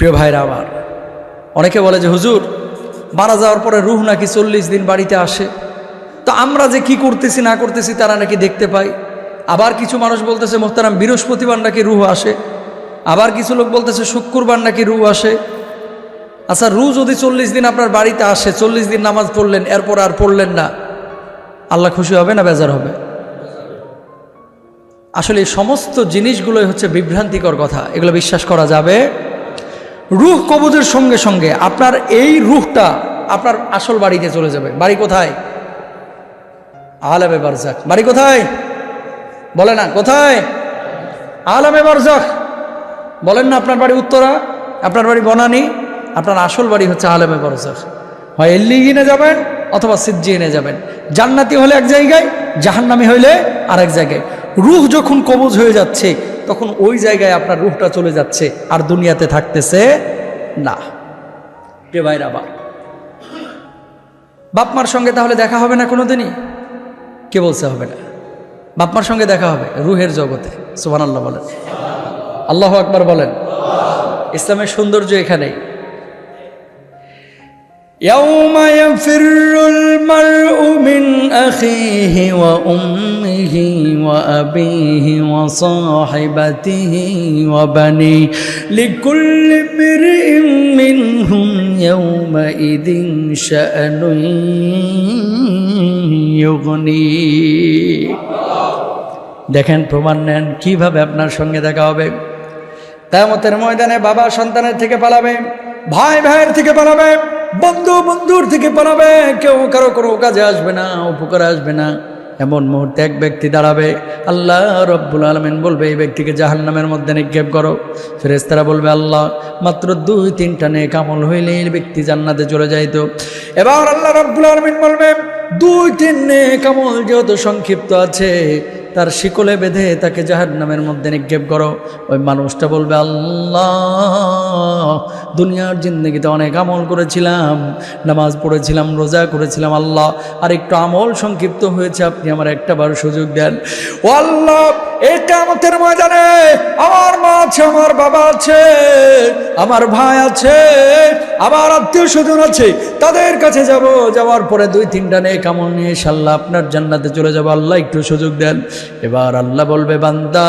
প্রিয় ভাইরা আমার, অনেকে বলে যে, হুজুর, মারা যাওয়ার পরে রুহ নাকি চল্লিশ দিন বাড়িতে আসে? তো আমরা যে কি করতেছি, না করতেছি, তারা নাকি দেখতে পাই। আবার কিছু মানুষ বলতেছে, মোহতারাম, বৃহস্পতিবার নাকি রুহ আসে? আবার কিছু লোক বলতেছে, শুক্রবার নাকি রুহ আসে? আচ্ছা রু যদি চল্লিশ দিন আপনার বাড়িতে আসে, চল্লিশ দিন নামাজ পড়লেন, এরপর আর পড়লেন না, আল্লাহ খুশি হবে না বেজার হবে? আসলে এই সমস্ত জিনিসগুলোই হচ্ছে বিভ্রান্তিকর কথা, এগুলো বিশ্বাস করা যাবে রুহ কবজের সঙ্গে সঙ্গে আপনার এই রুহটা আপনার আসল বাড়িতে চলে যাবে। বাড়ি কোথায়? আলামে বারজাক। বাড়ি কোথায়? বলে না, কোথায়? আলামে বারজাক। বলেন না আপনার বাড়ি উত্তরা, আপনার বাড়ি বনানি, আপনার আসল বাড়ি হচ্ছে আলেমে বারজাক। হয় এল্লিগিনে যাবেন অথবা সিজ্জিনে যাবেন। জান্নাতি হলে এক জায়গায়, জাহান্নামি হইলে আরেক জায়গায়। রুহ যখন কবজ হয়ে যাচ্ছে তখন ওই জায়গায় আপনার রুহটা চলে যাচ্ছে আর দুনিয়াতে থাকতেছে না কে ভাইরা বা বাপমার সঙ্গে তাহলে দেখা হবে না কোনোদিনই কে বলছে হবে না বাপমার সঙ্গে দেখা হবে রুহের জগতে সুবান আল্লাহ বলেন আল্লাহ আকবার বলেন ইসলামের সৌন্দর্য এখানেই يوم يفر المرء من أخيه وأمه وأبيه وصاحبته وبنيه لكل امرئ منهم يومئذ شأن يغنيه দেখেন প্রমাণ নেন কিভাবে আপনার সঙ্গে দেখা হবে তেমতের ময়দানে বাবা সন্তানের থেকে পালাবে ভাই ভাইয়ের থেকে পালাবে বন্ধু বন্ধুর থেকে পালাবে কেউ কারো কোনো কাজে আসবে না উপকারে আসবে না এমন মুহূর্তে এক ব্যক্তি দাঁড়াবে, আল্লাহ রব্বুল আলমিন বলবে, এই ব্যক্তিকে জাহান্নামের মধ্যে নিক্ষেপ করো। ফেরেস্তারা বলবে, আল্লাহ, মাত্র দুই, তিনটা নে কামল হইলে এই ব্যক্তি জান্নাতে চলে যাইত। এবার আল্লাহ রব্বুল আলমিন বলবে, দুই, তিন নে কামল যেহেতু সংক্ষিপ্ত আছে তার শিকলে বেঁধে তাকে জাহার নামের মধ্যে নিক্ষেপ করো। ওই মানুষটা বলবে, আল্লাহ, দুনিয়ার জিন্দগিতে অনেক আমল করেছিলাম, নামাজ পড়েছিলাম, রোজা করেছিলাম, আল্লাহ, আর একটু আমল সংক্ষিপ্ত হয়েছে, আপনি আমার একটা বার সুযোগ দেন। ও আল্লাহ এই কামতের ময়দানে আমার মা আছে, আমার বাবা আছে, আমার ভাই আছে, আমার আত্মীয় স্বজন আছে, তাদের কাছে যাব। যাওয়ার পরে দুই তিনটা নেই কামল নিয়ে সাল্লাহ আপনার জান্নাতে চলে যাব। আল্লাহ, একটু সুযোগ দেন। এবার আল্লাহ বলবে, বান্দা,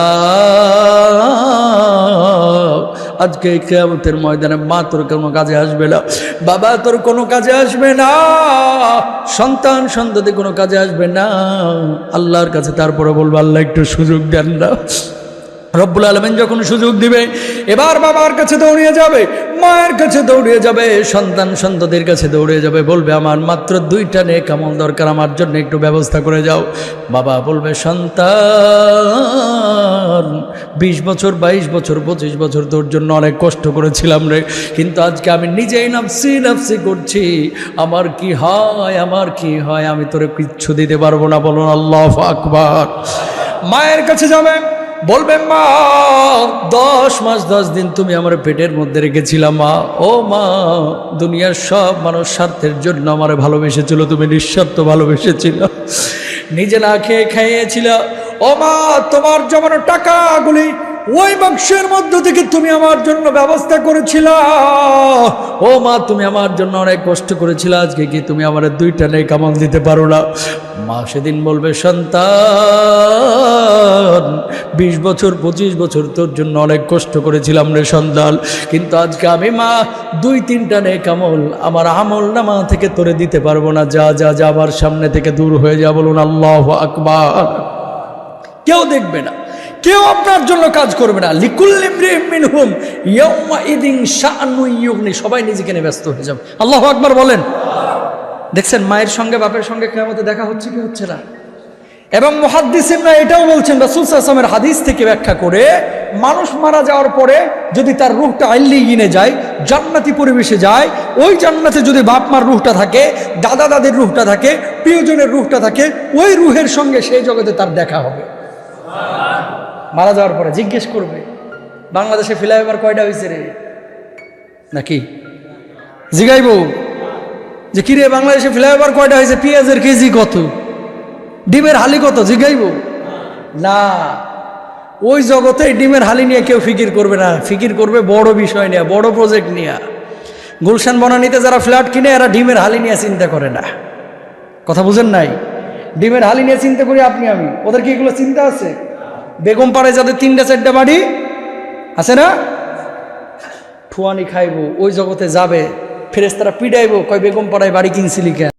আজকে কেমতের ময়দানে মা তোর কোনো কাজে আসবে না, বাবা তোর কোনো কাজে আসবে না, সন্তান সন্ততি কোনো কাজে আসবে না। আল্লাহর কাছে তারপরে বলব, আল্লাহ একটু সুযোগ দেন না। রব্বুল আলমেন যখন সুযোগ দিবে, এবার বাবার কাছে দৌড়িয়ে যাবে, মায়ের কাছে দৌড়িয়ে যাবে, সন্তান সন্ততির কাছে দৌড়িয়ে যাবে, বলবে, আমার মাত্র দুইটা নে কামল দরকার, আমার জন্য একটু ব্যবস্থা করে যাও। বাবা বলবে, সন্তান, বিশ বছর, বাইশ বছর, পঁচিশ বছর তোর জন্য অনেক কষ্ট করেছিলাম রে, কিন্তু আজকে আমি নিজেই নাফসি নাফসি করছি। আমার কি হয়, আমার কি হয়, আমি তোরে কিচ্ছু দিতে পারব না। বলুন, আল্লাহ আকবার। মায়ের কাছে যাবে বলবে মা, দশ মাস, দশ দিন তুমি আমার পেটের মধ্যে রেখেছিলাম মা। ও মা, দুনিয়ার সব মানুষ স্বার্থের জন্য আমার ভালোবেসেছিল, তুমি নিঃস্বার্থ ভালোবেসেছিল। নিজে না খেয়ে খাইয়েছিল। ও মা, তোমার জমানো টাকাগুলি ওই বাক্সের মধ্য থেকে তুমি আমার জন্য ব্যবস্থা করেছিল। ও মা, তুমি আমার জন্য অনেক কষ্ট করেছিল। আজকে কি তুমি আমার দুইটা নেই কামাল দিতে পারো না? মা সেদিন বলবে, সন্তান, বিশ বছর, পঁচিশ বছর তোর জন্য অনেক কষ্ট করেছিলাম রে সন্তান। কিন্তু আজকে আমি মা, দুই তিনটা নেই কামল আমার আমল না মা থেকে তোরে দিতে পারব না। যা যা যা আমার সামনে থেকে দূর হয়ে যা, বলুন আল্লাহ আকবার। কেউ দেখবে না। কেউ আপনার জন্য কাজ করবে না। শাআনু ইউগনি, সবাই নিজেকে নিয়ে ব্যস্ত হয়ে যাবে। আল্লাহ আকবার বলেন। দেখছেন, মায়ের সঙ্গে, বাপের সঙ্গে কেমতে দেখা হচ্ছে কি হচ্ছে না? এবং মহাদ্দিসিনরা এটাও বলছেন, রাসুল আসলামের হাদিস থেকে ব্যাখ্যা করে, মানুষ মারা যাওয়ার পরে যদি তার রুহটা আইল্লি গিনে যায়, জান্নাতি পরিবেশে যায়, ওই জান্নাতে যদি বাপ মার রুহটা থাকে দাদা দাদির রুহটা থাকে, প্রিয়জনের রুহটা থাকে, ওই রুহের সঙ্গে সেই জগতে তার দেখা হবে। মারা যাওয়ার পরে জিজ্ঞেস করবে, বাংলাদেশে ফ্লাইওভার কয়টা হয়েছে রে? নাকি? জিগাইব। যে কিরে, বাংলাদেশে ফ্লাইওভার কয়টা হয়েছে পেঁয়াজের কেজি কত? ডিমের হালি কত? জিগাইব। না। ওই জগতে ডিমের হালি নিয়ে কেউ ফিকির করবে না। ফিকির করবে বড় বিষয় নিয়ে, বড় প্রজেক্ট নিয়ে। গুলশান বনানীতে যারা ফ্ল্যাট কিনে, এরা ডিমের হালি নিয়ে চিন্তা করে না। কথা বুঝেন নাই? ডিমের হালি নিয়ে চিন্তা করি আপনি আমি। ওদের কি এগুলো চিন্তা আছে? বেগম পাড়ায় যাদের তিনটা চারটা বাড়ি, আছে না? ঠুয়ানি খাইব, ওই জগতে যাবে ফেরেস তারা পিডাইব কয় বেগম পাড়ায় বাড়ি কিনছিলি কে